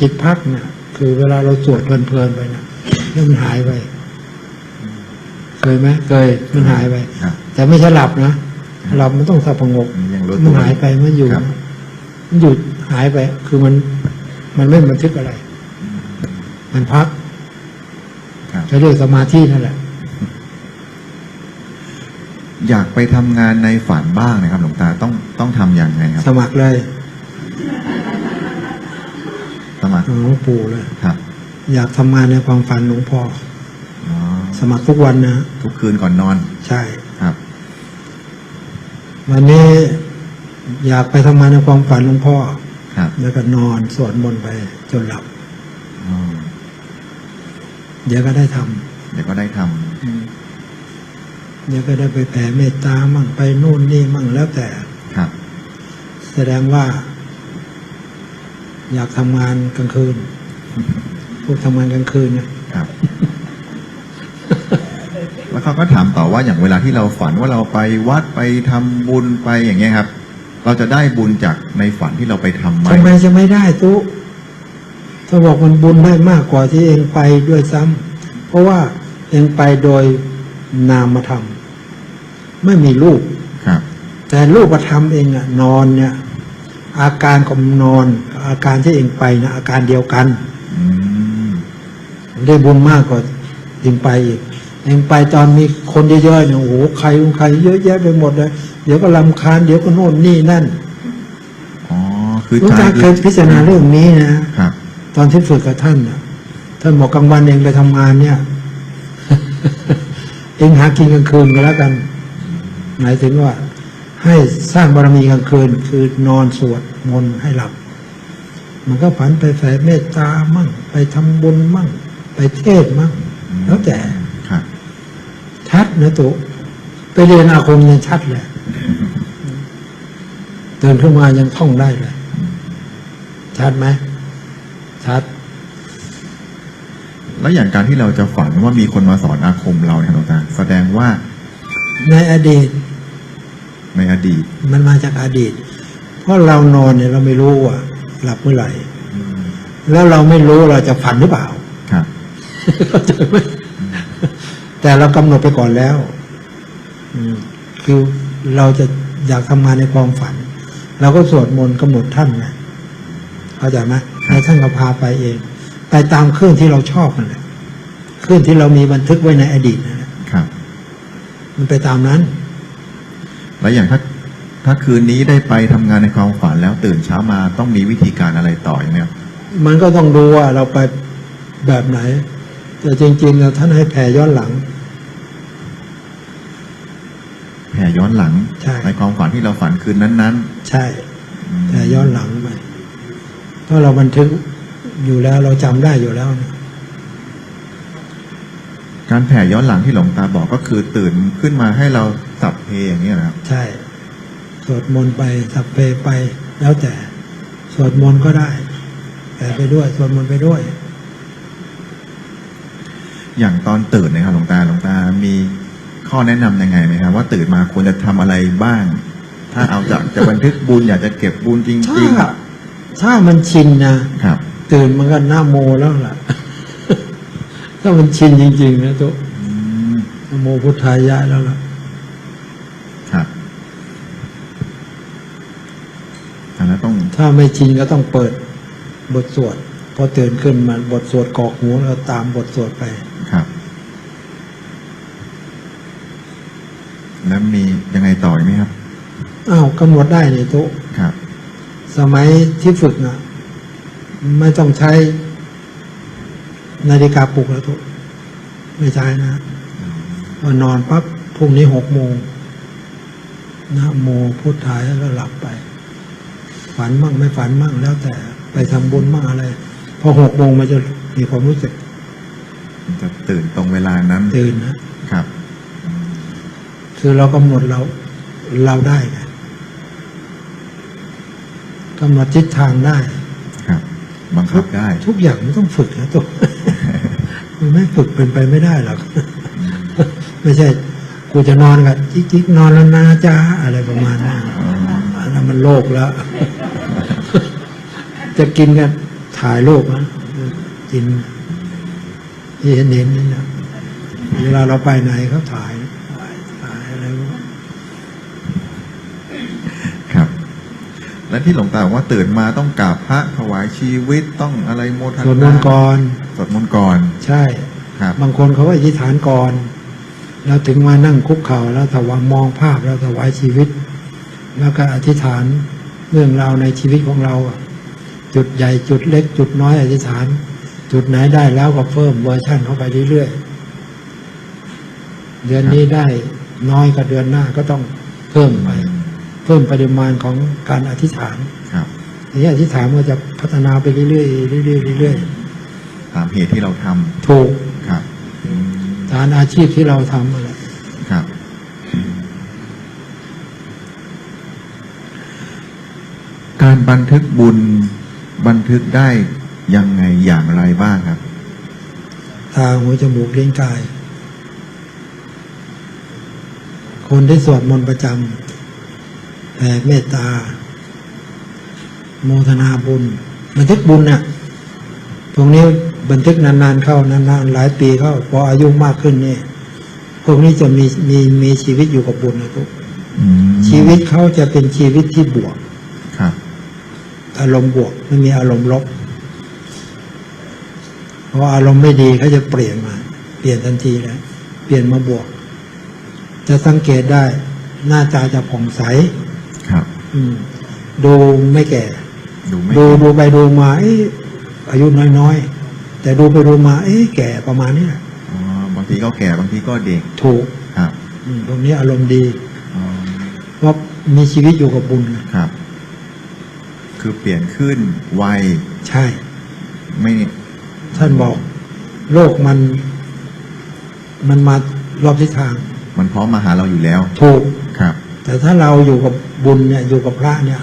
จิตพักเนี่ย คือเวลาเราสวดเพลินๆไปนะแล้วมันหายไปเคยไหมเคยมันหายไปครับแต่ไม่ใช่หลับนะหลับมันต้องสงบงบยังรู้มันตัวหายไปมันอยู่ครับมันหยุดหายไป คือมัน มันไม่บันทึกอะไร มันพักครับจะเรียกสมาธินั่นแหละอยากไปทำงานในฝันบ้างนะครับ หลวงตาต้องต้องทำอย่างไงครับ สมัครเลย สมัครหลวงปู่เลย ครับ อยากทำงานในความฝันหลวงพ่ออ๋อสมัครทุกวันนะทุกคืนก่อนนอน ใช่ครับ วันนี้อยากไปทำงานในความฝันหลวงพ่อครับ แล้วก็นอนสวดมนต์ไปจนหลับอ๋อเดี๋ยวก็ได้ทำเดี๋ยวก็ได้ทำเดี๋ยวก็ได้ไปแผ่เมตตามั่งไปนู่นนี่มั่งแล้วแต่ครับ แสดงว่า อยากทำงานกลางคืนพวกทำงานกลางคืนเนี่ยครับ แล้วเขาก็ถามต่อว่าอย่างเวลาที่เราฝันว่าเราไปวัดไปทำบุญไปอย่างเงี้ยครับ เราจะได้บุญจากในฝันที่เราไปทำไหมทำไมจะไม่ได้ตุ๊ถ้าบอกมันบุญได้มากกว่าที่เองไปด้วยซ้ำเพราะว่าเองไปโดยนามธรรมไม่มีรูปครับ แต่รูปธรรมเองอะนอนเนี่ย อาการของนอนกับ อาการที่เองไปนะอาการเดียวกันอืมได้บุญมากกว่าเองไปอีกเองไปตอนมีคนเยอะๆเนี่ยโอ้โหใครใครเยอะแยะไปหมดเลยเดี๋ยวก็ลำคาญเดี๋ยวก็โน่นนี่นั่นอ๋อคือหลุงใจตาเคยพิจารณาเรื่องนี้นะครับตอนที่ฝึกกับท่านน่ะท่านบอกกลางวันเองไปทำงานเนี่ยเองหากินกลางคืนก็แล้วกัน หมายถึงว่า ให้สร้างบารมีกลางคืน คือนอนสวดมนต์ให้หลับ มันก็ผันไปแผ่เมตตามั่ง ไปทำบุญมั่ง ไปเทศน์มั่ง แล้วแต่ครับชัดนะตุไปเรียนอาคมยังชัดเลยเดินขึ้นมายังท่องได้เลย ชัดไหมชัด แล้วอย่างการที่เราจะฝันว่ามีคนมาสอนอาคมเราเนี่ยครับหลวงตาแสดงว่า ในอดีต ในอดีต มันมาจากอดีต เพราะเรานอนเนี่ยเราไม่รู้ว่า หลับเมื่อไหร่ แล้วเราไม่รู้เราจะฝันหรือเปล่าครับเข้าใจไหมแต่เรากำหนดไปก่อนแล้วอืมคือเราจะอยากทำงานในความฝันเราก็สวดมนต์กำหนดท่านไงเข้าใจไหมให้ท่านก็พาไปเอง ไปตามคลื่นที่เราชอบนั่นแหละคลื่นที่เรามีบันทึกไว้ในอดีตนั่นแหละครับ มันไปตามนั้น แล้วอย่างถ้า ถ้าคืนนี้ได้ไปทำงานในความฝันแล้วตื่นเช้ามาต้องมีวิธีการอะไรต่ออย่างเนี้ยมันก็ต้องดูว่าเราไปแบบไหน แต่จริงๆแล้วท่านให้แผ่ย้อนหลัง แผ่ย้อนหลังใช่ความฝันที่เราฝันคืนนั้นใช่ๆอืมแผ่ย้อนหลังไปเพราะเราบันทึกอยู่แล้วเราจำได้อยู่แล้วนะการแผ่ย้อนหลังที่หลวงตาบอกก็คือตื่นขึ้นมาให้เราสับเพอย่างเนี้ยนะครับใช่ สวดมนต์ไปสัพเพไปแล้วแต่สวดมนต์ก็ได้ แต่ไปด้วยสวดมนต์ไปด้วย อย่างตอนตื่นเนะครับหลวงตาหลวงตา มีข้อแนะนำยังไงไหมครับ ว่าตื่นมาควรจะทำอะไรบ้าง ถ้าเอาจากจะบันทึกบุญอยากจะเก็บบุญจถ้าริงถ้ามันชินนะๆครับ ตื่นมันก็หน้าโมแล้วล่ะ ถ้ามันชินจริง ๆ นะตุ๊อืมนะโมพุทธายะแล้วล่ะ ครับอันนั้นต้อง ถ้าไม่ชินก็ต้องเปิดบทสวดพอตื่นขึ้นมาบทสวดกรอกหูแล้วตามบทสวดไปครับ แล้วมียังไงต่ออีกไหมครับอ้าวกำหนดได้นี่ตุ๊ครับ สมัยที่ฝึกนะไม่ต้องใช้นาฬิกาปลุกแล้วตุ๊ไม่ใช้นะพอนอนปั๊บพรุ่งนี้หกโมงนะโมพุทธายแล้วหลับไป ฝันมั่งไม่ฝันมั่งแล้วแต่ไปทำบุญมั่งอะไร พอหกโมงมันจะมีความรู้สึกมันจะตื่นตรงเวลานั้น ตื่นนะครับ คือเรากำหนดเราเราได้ไงกำหนดทิศทางได้ ครับ บังคับได้ ทุกอย่างมันต้องฝึกนะตัวมันไม่ฝึกเป็นไปไม่ได้หรอกไม่ใช่กูจะนอนกับจิ๊กจิ๊กนอนแล้วนะจ้าอะไรประมาณนั้นอันนั้นมันโลกแล้ว จะกินกันทถ่ายรูปนะกินที่เห็นเห็นนี่นะเวลาเราไปไหนเขาถ่ายถ่ายถ่ายอะไรวะครับ และที่หลวงตาบอกว่าตื่นมาต้องกราบพระถวายชีวิตต้องอะไรโมทนาสวดมนต์ก่อนสวดมนต์ก่อน ใช่ครับ บางคนเขาก็อธิษฐานก่อนแล้วถึงมานั่งคุกเข่าแล้วถวายมองภาพแล้วถวายชีวิต แล้วก็อธิษฐาน เรื่องราวในชีวิตของเราอะจุดใหญ่จุดเล็ก จุดน้อยอธิษฐาน จุดไหนได้แล้วก็เพิ่มเวอร์ชันเข้าไปเรื่อยๆเดือนนี้ได้น้อยกับเดือนหน้าก็ต้องเพิ่มไป เพิ่มปริมาณของการอธิษฐานครับทีนี้อธิษฐานมันจะพัฒนาไปเรื่อยๆเรื่อยๆเรื่อยตามเหตุที่เราทำๆถูกครับอืมฐานอาชีพที่เราทำอะไร ครับ การบันทึกบุญบันทึกได้ยังไงอย่างไรบ้างครับ ตาหูจมูกลิ้นกาย คนที่สวดมนต์ประจำแผ่เมตตา โมทนาบุญ บันทึกบุญน่ะตรงนี้บันทึกนานๆเข้านานๆหลายปีเข้าพออายุมากขึ้นนี่พวกนี้จะมีมีมีชีวิตอยู่กับบุญนะทุกอืมชีวิตเขาจะเป็นชีวิตที่บวกครับ อารมณ์บวก ไม่มีอารมณ์ลบเพราะอารมณ์ไม่ดีเขาจะเปลี่ยนมา เปลี่ยนทันทีแล้วเปลี่ยนมาบวก จะสังเกตได้หน้าตาจะผ่องใสครับ อืม ดูไม่แก่ ดูไม่ดูดูไปดูมาเอ๊ะอายุน้อยๆ แต่ดูไปดูมา เอ๊ะแก่ประมาณนี้แหละอ๋อบางทีก็แก่บางทีก็เด็กถูกครับอืมตรงนี้อารมณ์ดีอ๋อเพราะมีชีวิตอยู่กับบุญไงครับ คือเปลี่ยนขึ้นไวใช่ ไม่ท่านบอก โลกมัน มันมารอบทิศทาง มันพร้อมมาหาเราอยู่แล้ว ถูกครับ แต่ถ้าเราอยู่กับบุญเนี่ยอยู่กับพระเนี่ย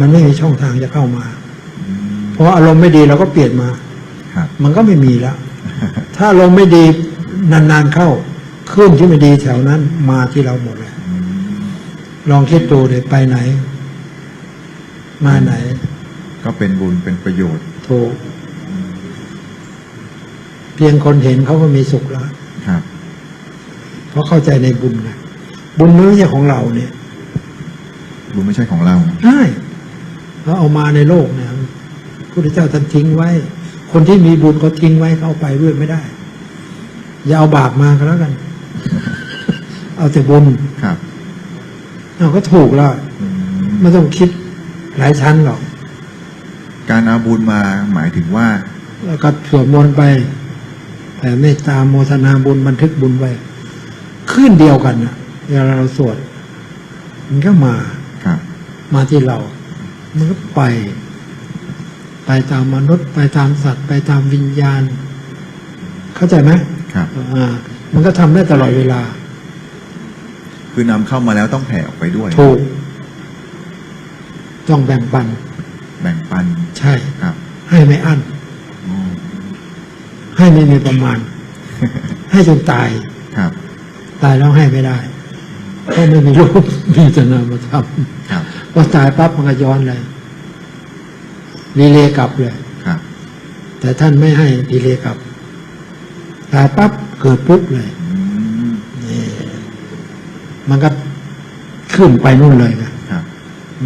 มันไม่มีช่องทางจะเข้ามาอืมเพราะอารมณ์ไม่ดีเราก็เปลี่ยนมาครับมันก็ไม่มีแล้ว ถ้าอารมณ์ไม่ดีนานๆเข้าขึ้นที่ไม่ดีแถวนั้นมาที่เราหมดเลยอืมลองคิดดูเลยไปไหน มาไหน ก็เป็นบุญเป็นประโยชน์ถูกเพียงคนเห็นเขาก็มีสุขแล้วครับ เพราะเข้าใจในบุญไงบุญไม่ใช่ของเราเนี่ย บุญไม่ใช่ของเราใช่เขาเอามาในโลกเนี่ยพระพุทธเจ้าท่านทิ้งไว้ คนที่มีบุญก็ทิ้งไว้เขาเอาไปด้วยไม่ได้ อย่าเอาบาปมาก็แล้วกัน เอาแต่บุญครับเอาก็ถูกแล้วอืมไม่ต้องคิด หลายชั้นหรอก การเอาบุญมาหมายถึงว่า แล้วก็สวดมนต์ไปแผ่เมตตาโมทนาบุญบันทึกบุญไว้ขึ้นเดียวกันนะเวลาเราสวดมันก็มาครับ มาที่เรา มันก็ไป ไปตามมนุษย์ ไปตามสัตว์ ไปตามวิญญาณ เข้าใจไหมครับอ่ามันก็ทำได้ตลอดเวลา คือนำเข้ามาแล้วต้องแผ่ออกไปด้วย ถูก ต้องแบ่งปัน แบ่งปันใช่ครับ ให้ไม่อั้นอืมให้ไม่มีประมาณ ให้จนตายครับ ตายแล้วให้ไม่ได้เพราะไม่มีรูปมีแต่นามธรรมครับพอตายปั๊บมันก็ย้อนเลยรีเลย์กลับเลยครับ แต่ท่านไม่ให้รีเลย์กลับตายปั๊บเกิดปุ๊บเลยอืมนี่มันก็ขึ้นไปนู่นเลยนะครับ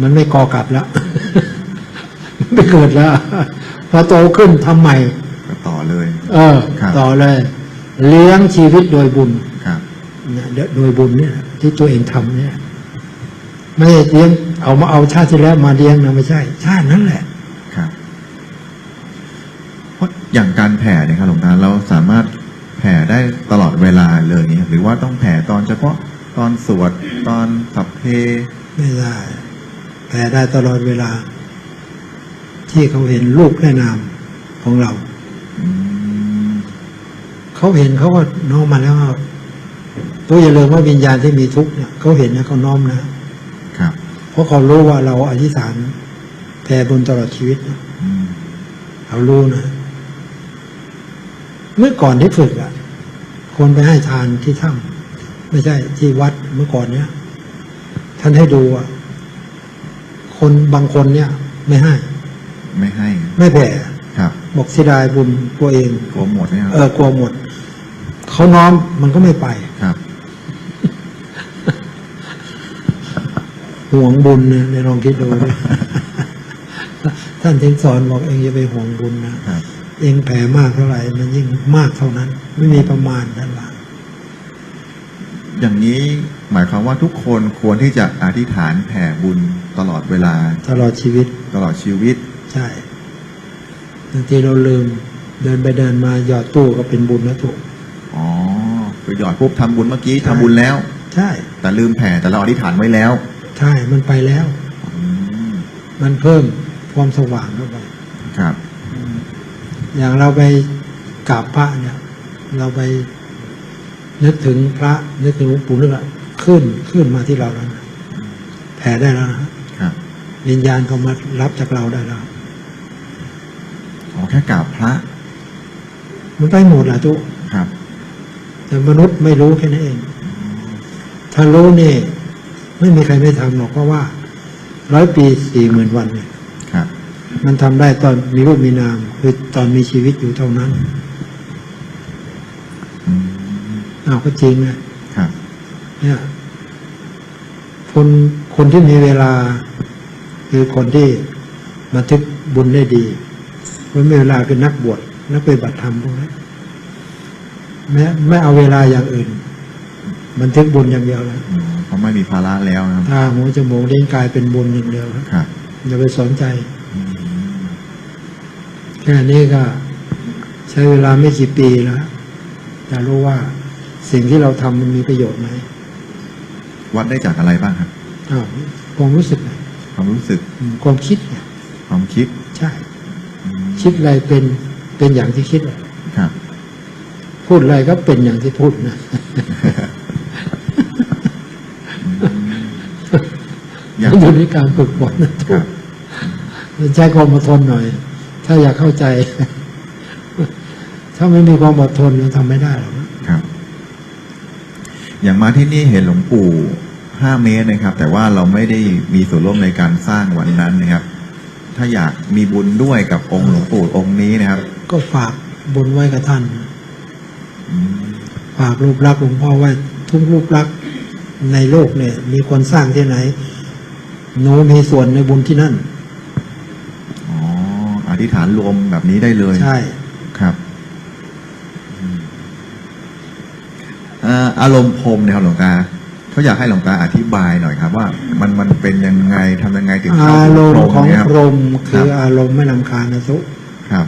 มันไม่กอกลับแล้วไม่เกิดแล้วพอโตขึ้นทำใหม่ก็ต่อเลย เออครับต่อเลย เลี้ยงชีวิตโดยบุญครับเนี่ยโดยบุญเนี่ย ที่ตัวเองทำเนี่ย ไม่ได้เลี้ยงเอามาเอาชาติที่แล้วมาเลี้ยงนะไม่ใช่ ชาตินั้นแหละครับเพราะอย่างการแผ่เนี่ยครับหลวงตาเราสามารถแผ่ได้ตลอดเวลาเลยอย่างเงี้ยหรือว่าต้องแผ่ตอนเฉพาะตอนสวดตอนสัพเพไม่ได้ แผ่ได้ตลอดเวลา ที่เขาเห็นรูปและนามของเราอืมเขาเห็นเขาก็น้อมมาแล้วว่าตัวอย่าลืมว่าวิญญาณที่มีทุกข์เนี่ยเขาเห็นนะเขาน้อมนะ ครับ เพราะเขารู้ว่าเราอธิษฐานแผ่บุญตลอดชีวิตนะอืมเขารู้นะ เมื่อก่อนที่ฝึกอะ คนไปให้ทานที่ถ้ำไม่ใช่ที่วัดเมื่อก่อนเนี้ยท่านให้ดูอะ คนบางคนเนี่ย ไม่ให้ ไม่ให้ ไม่แผ่ครับบอกเสียดายบุญตัวเองกลัวหมดไหมครับเออกลัวหมดเขาน้อมมันก็ไม่ไปครับห่วงบุญนะในลองคิดดูดิท่านถึงสอนบอกเองอย่าไปห่วงบุญนะครับเองแผ่มากเท่าไหร่ มันยิ่งมากเท่านั้น ไม่มีประมาณด้านหลังอย่างนี้หมายความว่าทุกคนควรที่จะอธิษฐานแผ่บุญ ตลอดเวลา ตลอดชีวิต ตลอดชีวิต ใช่บางทีเราลืมเดินไปเดินมาหยอดตู้ก็เป็นบุญนะถูกอ๋อคือหยอดปุ๊บทำบุญเมื่อกี้ใช่ทำบุญแล้ว ใช่ แต่ลืมแผ่แต่เราอธิษฐานไว้แล้ว ใช่ มันไปแล้ว อืมมันเพิ่มความสว่างเข้าไป ครับ อย่างเราไปกราบพระเนี่ย เราไปนึกถึงพระนึกถึงหลวงปู่นึกอะขึ้นขึ้นมาที่เราแล้วนะแผ่ได้แล้วนะครับ วิญญาณเขามารับจากเราได้แล้วอ๋อแค่กราบพระ มันไปหมดแหละทุกครับ แต่มนุษย์ไม่รู้แค่นั้นเอง ถ้ารู้นี่ ไม่มีใครไม่ทำหรอกเพราะว่าร้อยปีสี่หมื่นวันเนี่ยครับมันทำได้ตอนมีรูปมีนาม คือตอนมีชีวิตอยู่เท่านั้นอืมเอาก็จริงนะครับ เนี่ย คนคนที่มีเวลา คือคนที่บันทึกบุญได้ดีคนมีเวลาคือนักบวชนักปฏิบัติธรรมพวกนั้นไม่ไม่เอาเวลาอย่างอื่น บันทึกบุญอย่างเดียวนะอืมเพราะไม่มีภาระแล้วนะครับตาหูจมูกเล่นกายเป็นบุญอย่างเดียวครับครับอย่าไปสนใจอืมแค่นี้ก็ ใช้เวลาไม่กี่ปีแล้วจะรู้ว่าสิ่งที่เราทำมันมีประโยชน์ไหมวัดได้จากอะไรบ้างครับอ้าวความรู้สึกไง ความรู้สึกอืมความคิดไงความคิดใช่อืมคิดอะไรเป็นเป็นอย่างที่คิดอะครับ พูดอะไรก็เป็นอย่างที่พูดนะอย่างอยู่ในการฝึกฝนนะคทุรักบมันใช้ความอดทนหน่อย ถ้าอยากเข้าใจ ถ้าไม่มีความอดทนมันทำไม่ได้หรอกนะครับ อย่างมาที่นี่เห็นหลวงปู่ ห้าเมตรนะครับ แต่ว่าเราไม่ได้มีส่วนร่วมในการสร้างวันนั้นนะครับ ถ้าอยากมีบุญด้วยกับองค์หลวงปู่องค์นี้นะครับ ก็ฝากบนไว้กับท่านอืมฝากรูปลักษณ์หลวงพ่อไว้ทุกรูปลักษณ์ในโลกเนี่ย มีคนสร้างที่ไหนหนูมีส่วนในบุญที่นั่นอ๋ออธิษฐานรวมแบบนี้ได้เลยใช่ครับอืมเอ่ออารมณ์พรหมเนี่ยครับหลวงตา เขาอยากให้หลวงตาอธิบายหน่อยครับ ว่ามันมันเป็นยังไงทำยังไงถึงเข้าอาถึรงมณ์ของเนี่ยคพรับรหมคืออารมณ์ไม่ลำคาญนะทุกครับ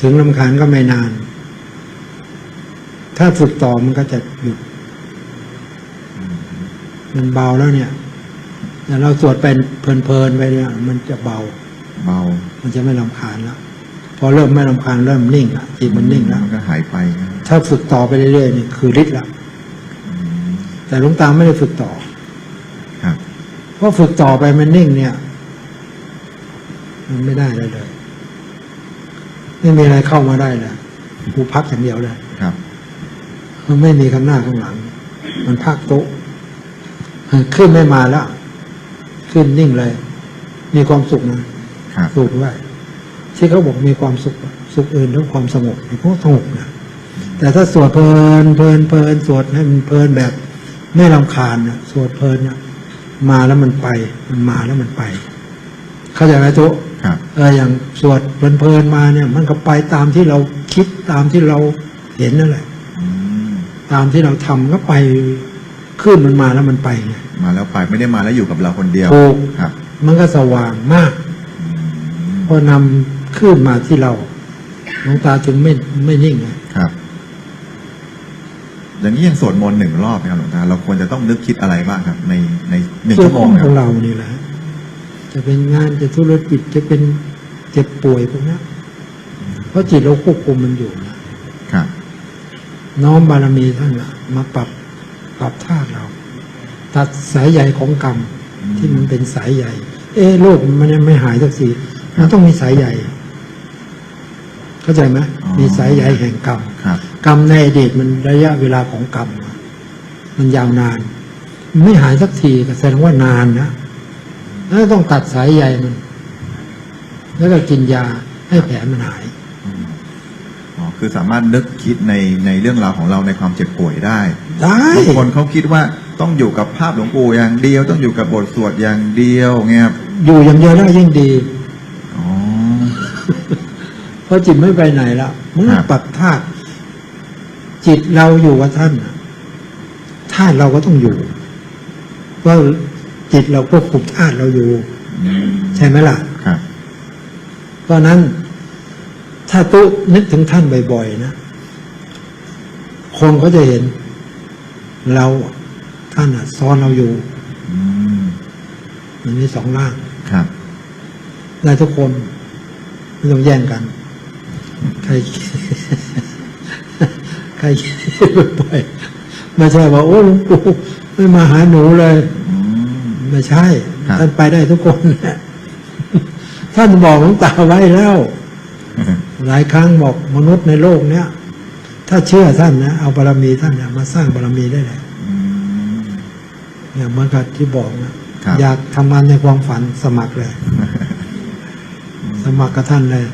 ถึงลำคาญก็ไม่นาน ถ้าฝึกต่อมันก็จะหยุดมันเบาแล้วเนี่ยแต่เราสวดเป็นเพลินๆไปเนี่ย มันจะเบา เบา มันจะไม่ลำคาญแล้วพอเริ่มไม่ลำคาญเริ่มนิ่งละจิตมันนิ่งแล้วมันก็หายไปครับถ้าฝึกต่อไปเรื่อยๆนี่คือฤทธิ์ละอืม แต่หลวงตาไม่ได้ฝึกต่อครับเพราะฝึกต่อไปมันนิ่งเนี่ย มันไม่ได้เลยเลย ไม่มีอะไรเข้ามาได้เลยกูพักอย่างเดียวเลยครับ มันไม่มีข้างหน้าข้างหลัง มันพักโต๊ะขึ้นไม่มาแล้ว ขึ้นนิ่งเลย มีความสุขนะครับสุขด้วยที่เขาบอกมีความสุข สุขอื่นด้วยความสงบพวกสงบนะแต่ถ้าสวดเพลินเพลินเพลินสวดให้มันเพลินแบบ ไม่รำคาญนะสวดเพลินนะมาแล้วมันไป มันมาแล้วมันไป เข้าใจไหมโต๊ะครับเอออย่างสวดเพลินๆมาเนี่ย มันก็ไปตามที่เราคิดตามที่เราเห็นนั่นแหละอืมตามที่เราทำก็ไปขึ้นมันมาแล้วมันไปไงมาแล้วไปไม่ได้มาแล้วอยู่กับเราคนเดียวถูกครับ มันก็สว่างมากอืมพอนำขึ้นมาที่เราหลวงตาจึงไม่ไม่นิ่งไงครับ อย่างนี้ยังสวดมนต์หนึ่งรอบนะครับหลวงตาเราควรจะต้องนึกคิดอะไรบ้างครับ ในในหนึ่งเรื่ชั่วโมงขครัอบงเรานี่แหละ จะเป็นงานจะธุรกิจจะเป็นเจ็บป่วยพวกนี้เพราะจิตเราควบคุมมันอยู่นะครับน้อมบารมีท่านน่ะมาปรับปรับธาตุเรา ตัดสายใยของกรรมที่มันเป็นสายใยเอ๊ะโลกมันยังไม่หายสักทีมันต้องมีสายใยเข้าใจไหมอ๋อมีสายใยแห่งกรรมครับ กรรมในอดีตมันระยะเวลาของกรรมอะมันยาวนานมันไม่หายสักทีก็แสดงว่านานนะแล้วต้องตัดสายใยมัน แล้วก็กินยาให้แผลมันหายอ๋อคือสามารถนึกคิดในในเรื่องราวของเราในความเจ็บป่วยได้ได้บางคนเขาคิดว่าต้องอยู่กับภาพหลวงปู่อย่างเดียว ต้องอยู่กับบทสวดอย่างเดียวเงี้ยครับอยู่อย่างเดียวได้ยิ่งดีอ๋อเพราะจิตไม่ไปไหนละเมื่อครับปรับธาตุ จิตเราอยู่กับท่านน่ะธาตุเราก็ต้องอยู่เพราะจิตเราควบคุมธาตุเราอยู่อืมใช่ไหมล่ะครับเพราะนั้น ถ้าตุนึกถึงท่านบ่อยๆนะคนก็จะเห็น เราท่านอะซ้อนเราอยู่อืมมันมีสองร่างครับได้ทุกคนไม่ต้องแย่งกันใคร ใครไปไม่ใช่ว่าโอ้หลวงปู่ไม่มาหาหนูเลยอืมไม่ใช่ครับท่านไปได้ทุกคนแหละท่านบอกหลวงตาไว้แล้ว หลายครั้งบอกมนุษย์ในโลกเนี้ยถ้าเชื่อท่านนะเอาบารมีท่านเนี่ยมาสร้างบารมีได้เลยอืมเนี่ยเหมือนกับที่บอกนะครับอยากทำงานในความฝันสมัครเลย สมัครกับท่านเลย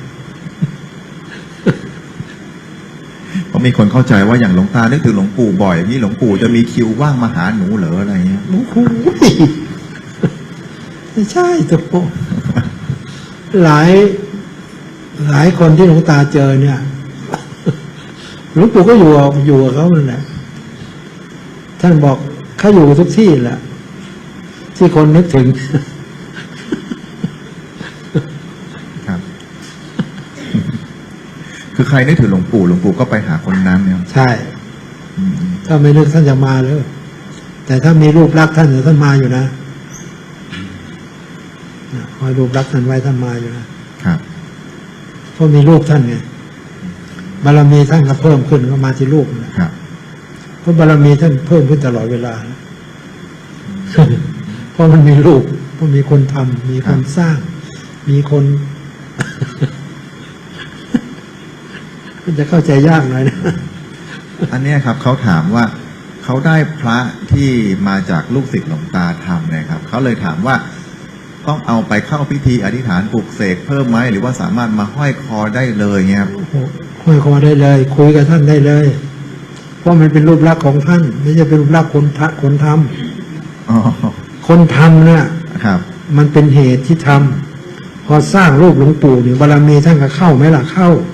เพราะ มีคนเข้าใจว่าอย่างหลวงตานึกถึงหลวงปู่บ่อยนี่หลวงปู่จะมีคิวว่างมาหาหนูเหรออะไรเงี้ยโอ้โหไม่ใช่ตัวหลาย หลายคนที่หลวงตาเจอเนี่ยหลวงปู่ก็อยู่อยู่กับเขานั่นแหละท่านบอกเขาอยู่ทุกที่แหละที่คนนึกถึง ครับ คือใครนึกถึงหลวงปู่หลวงปู่ก็ไปหาคนนั้นเนี่ยใช่อืมถ้าไม่นึกท่านจะมาเลยแต่ถ้ามีรูปลักษณ์ท่านเดี๋ยวท่านมาอยู่นะนะคอยรูปลักษณ์ท่านไว้ท่านมาอยู่นะครับเพราะมีรูปท่านไงบารมีท่านก็เพิ่มขึ้นก็มาที่รูปนะครับเพราะบารมีท่านเพิ่มขึ้นตลอดเวลาเพราะมันมีรูปเพราะมีคนทำมีคนสร้าง มีคน มันจะเข้าใจยากหน่อยนะอันเนี้ยครับเขาถามว่าเขาได้พระที่มาจากลูกศิษย์หลวงตาทำเนี่ยครับเขาเลยถามว่าต้องเอาไปเข้าพิธีอธิษฐานปลุกเสกเพิ่มไหมหรือว่าสามารถมาห้อยคอได้เลยเงี้ยครับโอ้โหห้อยคอได้เลย คุยกับท่านได้เลย เพราะมันเป็นรูปลักษณ์ของท่านไม่ใช่เป็นรูปลักษณ์คนทะคนทำอ๋อคนทำเนี่ยครับ มันเป็นเหตุที่ทำพอสร้างรูปหลวงปู่เนี่ยบารมีท่านก็เข้าไหมล่ะเข้าครับ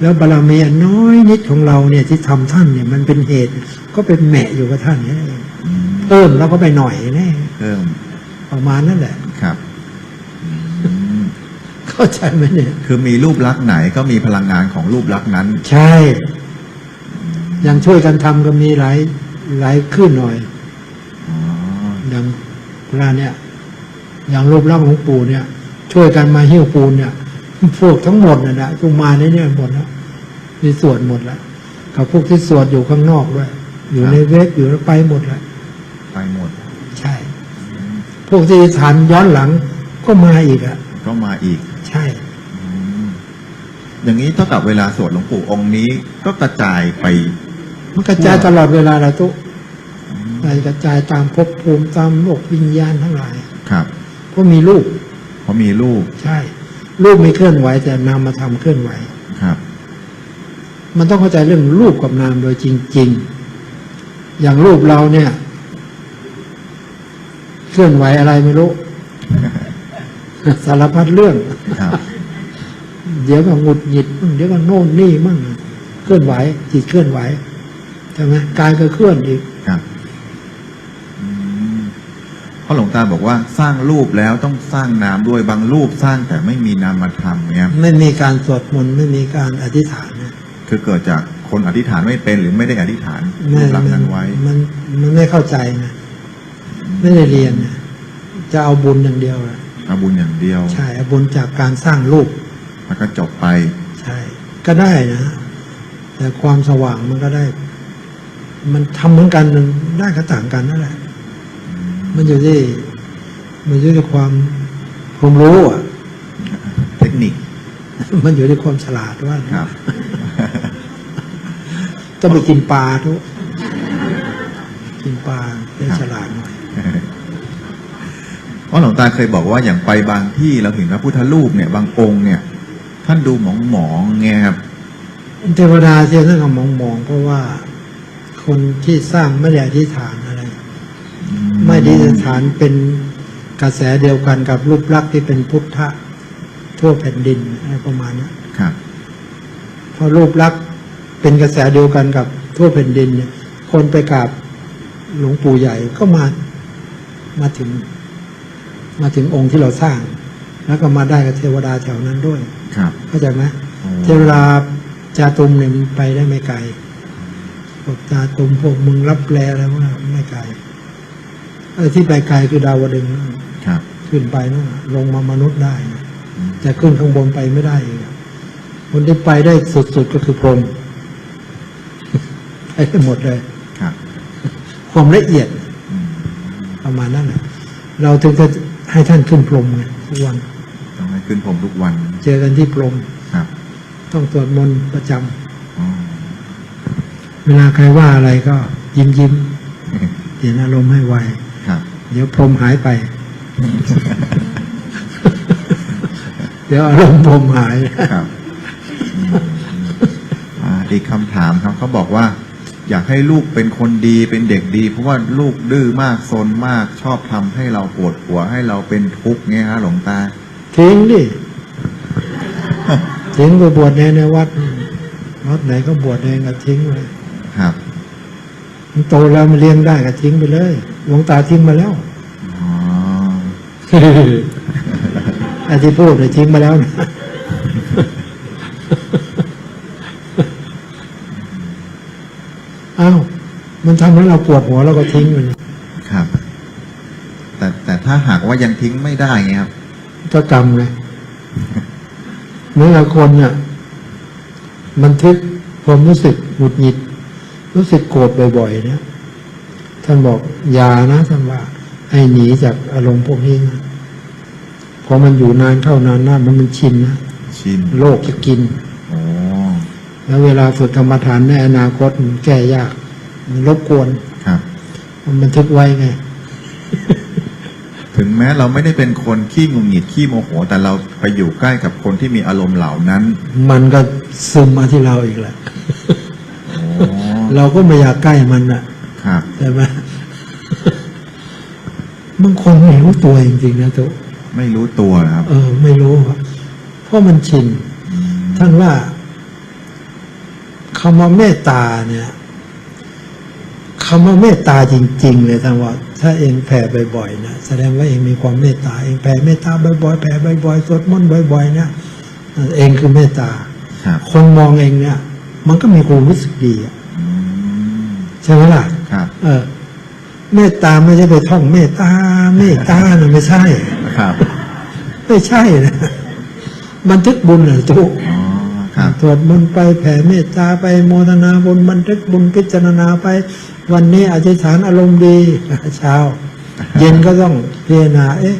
แล้วบารมีอันน้อยนิดของเราเนี่ยที่ทำท่านเนี่ยมันเป็นเหตุ ก็เป็นแหมะอยู่กับท่านนี่เองอืมเพิ่มแล้วก็ไปหน่อยแน่เพิ่มประมาณนั่นแหละครับอืมเข้าใจไหมเนี่ย คือมีรูปลักษณ์ไหนก็มีพลังงานของรูปลักษณ์นั้น ใช่ยังช่วยกันทำก็มีหลายหลายขึ้นหน่อยอ๋ออย่างเวลาเนี่ย อย่างรูปร่างของปู่เนี่ย ช่วยกันมาหิ้วปูนเนี่ย พวกทั้งหมดน่ะนะทุกมาในเนี่ยหมดแล้วมีส่วนหมดแล้วกับพวกที่สวดอยู่ข้างนอกด้วย อยู่ในเว็บอยู่แล้วไปหมดแล้วไปหมดๆใช่ พวกที่ฐานย้อนหลังก็มาอีกอะ ก็มาอีก ใช่อืมอย่างนี้เท่ากับเวลาสวดหลวงปู่องค์นี้ ก็กระจายไป มันกระจายตลอดเวลาแหละทุกกระจายตามภพภูมิตามโลกวิญญาณทั้งหลาย ครับ เพราะมีรูปเพราะมีรูปใช่ รูปไม่เคลื่อนไหว แต่นามมาทำเคลื่อนไหวครับ มันต้องเข้าใจเรื่องรูปกับนามโดยจริง ๆ อย่างรูปเราเนี่ย เคลื่อนไหวอะไรไม่รู้ สารพัดเรื่องครับเดี๋ยวก็หงุดหงิดมั่งเดี๋ยวก็โน่นนี่มั่งเคลื่อนไหวจิตเคลื่อนไหวใช่ไหมกายก็เคลื่อนอีกครับอืมเพราะหลวงตาบอกว่าสร้างรูปแล้วต้องสร้างนามด้วยบางรูปสร้างแต่ไม่มีนามธรรมเนี่ยไม่มีการสวดมนต์ไม่มีการอธิษฐานนะคือเกิดจากคนอธิษฐานไม่เป็นหรือไม่ได้อธิษฐานรูไม่ปลักษณ์นั้นไว้ มันมันไม่เข้าใจนะไม่ได้เรียนนะจะเอาบุญอย่างเดียวนะเอาบุญอย่างเดียว ใช่เอาบุญจากการสร้างรูปแล้วก็จบไป ใช่ ก็ได้นะ แต่ความสว่างมันก็ได้ มันทำเหมือนกันมันได้ก็ต่างกันนั่นแหละ มันอยู่ที่มันอยู่ที่ความความรู้อะ เทคนิค มันอยู่ที่ความฉลาดว่าครับต้องไปกินปลาทุกกินปลาได้ฉลาดหน่อยเพราะหลวงตาเคยบอกว่าอย่างไปบางที่เราเห็นพระพุทธรูปเนี่ย บางองค์เนี่ย ท่านดูหมองหมองๆเงี้ยครับเทวดาเทียนท่านก็มองมองๆเพราะว่าคนที่สร้างไม่ได้อธิษฐานอะ ไรไม่ได้อธิษฐานเป็นกระแสเดียวกันกับรูปลักษณ์ที่เป็นพุทธะทั่วแผ่นดินอะไรประมาณนี้ครับเพราะรูปลักษณ์เป็นกระแสเดียวกันกับทั่วแผ่นดินเนี่ย คนไปกราบหลวงปู่ใหญ่ก็มามาถึง มาถึงองค์ที่เราสร้าง แล้วก็มาได้กับเทวดาแถวนั้นด้วย ครับเข้าใจไหมโอ้เทวดาจาตุมเนี่ยมันไปได้ไม่ไกลพวกจาตุมพวกมึงรับแลอะไรพวกนั้นไม่ไกล ไอ้ที่ไปไกลคือดาวดึงส์นั่นครับ ขึ้นไปนั่นน่ะลงมามนุษย์ได้นะแต่ขึ้นข้างบนไปไม่ได้อีกอะคนที่ไปได้สุดๆก็คือพรหมไปได้หมดเลยครับความละเอียดอืมประมาณนั้นนะเราถึงจะให้ท่านขึ้นพรหมไงทุกวันต้องให้ขึ้นผมทุกวัน เจอกันที่พรหมครับ ต้องสวดมนต์ประจำอ๋อเวลาใครว่าอะไรก็ยิ้มยิ้มเปลี่ยนอารมณ์ให้ไวครับ เดี๋ยวพรหมหายไป เดี๋ยวอารมณ์พรหมหายครับอืมอ่าอีกคำถามครับเขาบอกว่า อยากให้ลูกเป็นคนดีเป็นเด็กดี เพราะว่าลูกดื้อมากซนมาก ชอบทำให้เราปวดหัวให้เราเป็นทุกข์เงี้ยฮะหลวงตาทิ้งดิทิ้งไปบวชในในวัดวัดไหนก็บวชเองก็ทิ้งเลยครับมัน โตแล้วมันเลี้ยงได้ก็ทิ้งไปเลยหลวงตาทิ้งมาแล้วอ๋อไอ้ที่พูดเนี่ยทิ้งมาแล้วนะอ้าวมันทำให้เราปวดหัวเราก็ทิ้งมันครับ แต่แต่ถ้าหากว่ายังทิ้งไม่ได้เงี้ยครับก็กรรมเลยเมื่อคนเนี่ยบันทึกความรู้สึกหงุดหงิด รู้สึกโกรธบ่อยๆเนี่ยท่านบอกอย่านะท่านว่า ให้หนีจากอารมณ์พวกนี้นะพอมันอยู่นานเข้านานนานมันมันชินนะชินโลกจะกินโอ้แล้วเวลาฝึกกรรมฐานในอนาคตมันแก้ยาก มันรบกวนครับ มันบันทึกไว้ไง ถึงแม้เราไม่ได้เป็นคนขี้หงุดหงิดขี้โมโห แต่เราไปอยู่ใกล้กับคนที่มีอารมณ์เหล่านั้น มันก็ซึมมาที่เราอีกแหละโอ้ เราก็ไม่อยากใกล้มันอะครับใช่ไหมบางคนไม่รู้ตัวจริงๆนะทุกไม่รู้ตัวนะครับ เออ ไม่รู้อะเพราะมันชินอืมท่านว่าคำว่าเมตตาเนี่ยคำว่าเมตตาจริง ๆ เลยท่านว่า ถ้าเองแผ่บ่อยๆนะแสดงว่าเองมีความเมตตาเองแผ่เมตตาบ่อยๆแผ่บ่อยๆสวดมนต์บ่อยๆเนี่ยเองคือเมตตาครับคนมองเองเนี่ย มันก็มีความรู้สึกดีอะอืม ใช่ไหมล่ะครับเออเมตตาไม่ใช่ไปท่องเมตตาเมตตานะไม่ใช่ครับ ไม่ใช่นะบันทึกบุญเหรอทุกอ๋อครับสวดมนต์ไปแผ่เมตตาไปโมทนาบุญบันทึกบุญพิจารณาไป วันนี้อธิษฐานอารมณ์ดีเช้า เย็นก็ต้องพิจารณาเอ๊ะ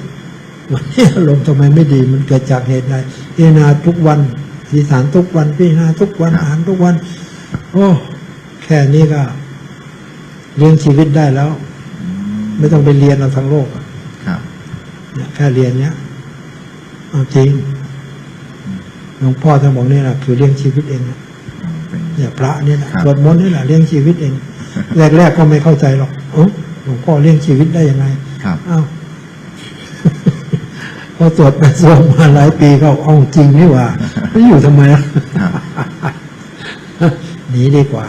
วันนี้อารมณ์ทำไมไม่ดี มันเกิดจากเหตุใดพิจารณาทุกวันอธิษฐานทุกวันพิจารณาทุกวันครับอ่านทุกวัน โอ้แค่นี้ก็ เลี้ยงชีวิตได้แล้วอืมไม่ต้องไปเรียนเอาทั้งโลกอะครับเนี่ยแค่เรียนเนี้ยเอาจริงหลวงพ่อท่านบอกนี่แหละคือเลี้ยงชีวิตเองนะอ๋อเป็นเนี่ยพระเนี่ยนะครับสวดมนต์นี่แหละเลี้ยงชีวิตเอง แรกๆก็ไม่เข้าใจหรอกเอ้าหลวงพ่อเลี้ยงชีวิตได้ยังไงครับอ้าวพอสวดไปสวดมาหลายปีก็เอาจริงนี่หว่าไม่อยู่ทำไมล่ะครับหนีดีกว่า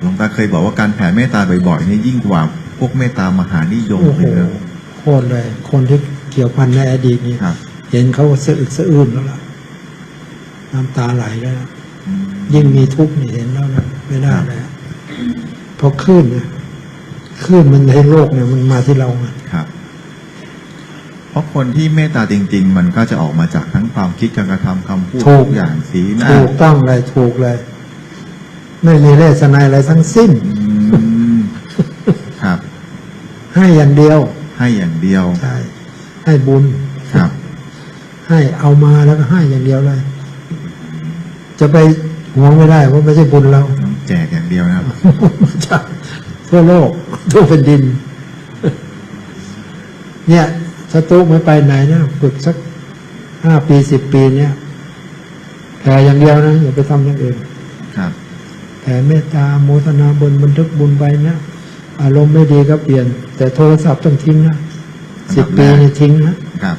หลวงตาเคยบอกว่าการแผ่เมตตาบ่อยๆนี่ยิ่งกว่าพวกเมตตามหานิยมโอ้โหเลยนะโคตรเลย คนที่เกี่ยวพันในอดีตนี่ครับ เห็นเขาสะอึกสะอื้นแล้วล่ะน้ำตาไหลแล้วล่ะอืมยิ่งมีทุกข์นี่เห็นแล้วนะไม่ได้แล้วเพราะคลื่นเนี่ยคลื่นมันในโลกเนี่ยมันมาที่เราไงครับ เพราะคนที่เมตตาจริง ๆ มันก็จะออกมาจากทั้งความคิดการกระทำคำพูดทุกอย่างสีหน้าถูกต้องเลยถูกเลย ไม่มีเลสนายอะไรทั้งสิ้น อืมครับ ให้อย่างเดียว ให้อย่างเดียว ใช่ ให้บุญ ครับ ให้เอามาแล้วก็ให้อย่างเดียวเลย จะไปหวงไม่ได้เพราะไม่ใช่บุญเราต้องแจกอย่างเดียวนะครับใช่ทั่วโลกทั่วแผ่นดิน เนี่ยสตุไม่ไปไหนเนี่ยฝึกสักห้าปีสิบปีเนี่ยผ่อย่างเดียวนะอย่าไปทำอย่างอื่นครับแผ่เมตตาโมทนาบุญบันทึกบุญไปนะ อารมณ์ไม่ดีก็เปลี่ยน แต่โทรศัพท์ต้องทิ้งนะสิบปีนี่ทิ้งนะครับ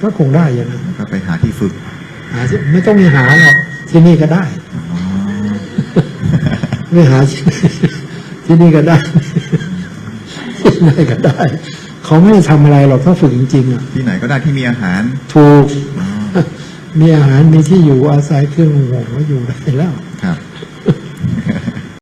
ก็คงได้อย่างนั้นแล้วก็ไปหาที่ฝึกหาที่ไม่ต้องมีหาหรอกที่นี่ก็ได้อ๋อไม่หาที่ที่นี่ก็ได้ที่ไหนก็ได้ เขาไม่ได้ทำอะไรหรอกถ้าฝึกจริงๆอะที่ไหนก็ได้ที่มีอาหาร ถูกอ๋อมีอาหารมีที่อยู่อาศัยเครื่องห่วงก็อยู่ได้แล้ว ครับ